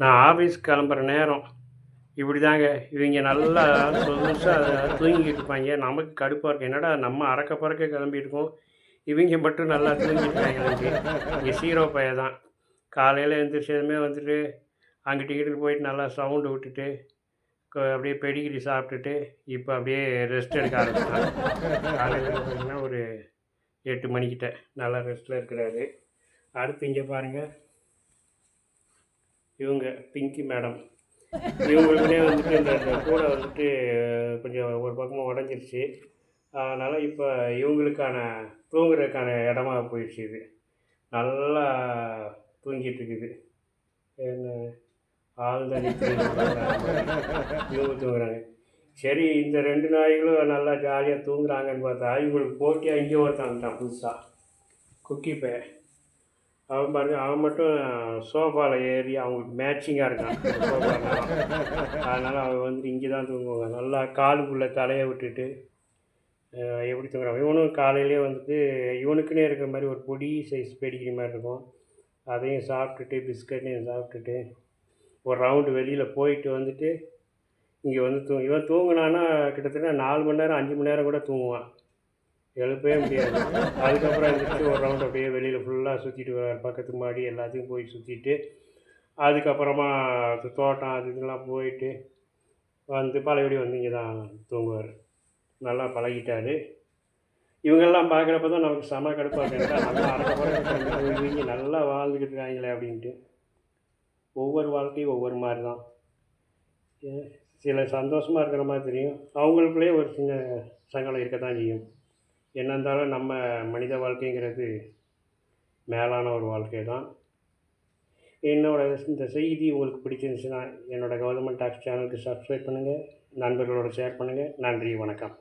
நான் ஆஃபீஸ் கிளம்புற நேரம். இப்படி தாங்க இவங்க நல்லா சொகுசாக தூங்கிட்டு இருப்பாங்க. நமக்கு கடுப்பாக இருக்கும் என்னடா நம்ம அறக்க பறக்க கிளம்பியிருக்கோம் இவங்க மட்டும் நல்லா தூங்கிட்டாங்க இங்கே. சீரோ பைய தான். காலையில் எழுந்திரிச்சதுமே வந்துட்டு அங்கிட்டு இங்கிட்டு போயிட்டு நல்லா சவுண்டு விட்டுட்டு அப்படியே பெடிகிரி சாப்பிட்டுட்டு இப்போ அப்படியே ரெஸ்ட் எடுக்க ஆரம்பிச்சிட்டான். காலையில் பார்த்தீங்கன்னா ஒரு எட்டு மணிக்கிட்ட. நல்லா ரெஸ்ட்டில் இருக்கிறாரு. அடுத்து இங்கே பாருங்கள் இவங்க பிங்கி மேடம். இவங்களுக்குனே வந்துட்டு இந்த கூடை வந்துட்டு கொஞ்சம் ஒரு பக்கமாக உடஞ்சிருச்சு. அதனால் இப்போ இவங்களுக்கான தூங்குறதுக்கான இடமா போயிடுச்சு இது. நல்லா தூங்கிட்டு இருக்குது என்ன ஆழ்ந்தடி இவங்க தூங்குறாங்க. சரி இந்த ரெண்டு நாய்களும் நல்லா ஜாலியாக தூங்குறாங்கன்னு பார்த்தா இவங்களுக்கு போட்டியாக இங்கே ஒருத்தான் புதுசாக குக்கி பே அவன் பாருங்க அவன் மட்டும் சோஃபாவில் ஏறி அவங்களுக்கு மேட்சிங்காக இருக்கான். அதனால் அவன் வந்து இங்கே தான் தூங்குவாங்க. நல்லா காலுக்குள்ளே தலையை விட்டுட்டு எப்படி தூங்குறான்? இவனும் காலையிலே வந்துட்டு இவனுக்குன்னே இருக்கிற மாதிரி ஒரு பொடி சைஸ் பெடிக்கிற மாதிரி இருக்கும். அதையும் சாப்பிட்டுட்டு பிஸ்கட்டையும் சாப்பிட்டுட்டு ஒரு ரவுண்டு வெளியில் போயிட்டு வந்துட்டு இங்கே வந்து தூ இவன் தூங்கினான்னா கிட்டத்தட்ட நாலு மணி நேரம் அஞ்சு மணி நேரம் கூட தூங்குவான். எழுப்பவே முடியாது. அதுக்கப்புறம் எழுந்திரிச்சு ஒரு ரவுண்ட் அப்படியே வெளியில் ஃபுல்லாக சுற்றிட்டு வருவார் பக்கத்து மாடி எல்லாத்தையும் போய் சுற்றிட்டு அதுக்கப்புறமா அது தோட்டம் அது இதெல்லாம் போயிட்டு வந்து பழையபடி வந்து இங்கே தான் தூங்குவார். நல்லா பழகிட்டார். இவங்கெல்லாம் பார்க்குறப்ப தான் நமக்கு செம கடுப்பாக இருக்கா. நல்லா அறக்க இவங்க நல்லா வாழ்ந்துக்கிட்டு இருக்காங்களே அப்படின்ட்டு. ஒவ்வொரு வாழ்க்கையும் ஒவ்வொரு மாதிரி தான். சில சந்தோஷமாக இருக்கிற மாதிரி தெரியும். அவங்களுக்குள்ளேயே ஒரு சின்ன சங்கடம் இருக்க தான் செய்யும். என்ன இருந்தாலும் நம்ம மனித வாழ்க்கைங்கிறது மேலான ஒரு வாழ்க்கை தான் என்னோட இந்த செய்தி உங்களுக்கு பிடிச்சிருந்துச்சுன்னா என்னோடய கவர்மெண்ட் டாக்ஸ் சேனலுக்கு சப்ஸ்கிரைப் பண்ணுங்கள் நண்பர்களோட ஷேர் பண்ணுங்கள் நன்றி வணக்கம்.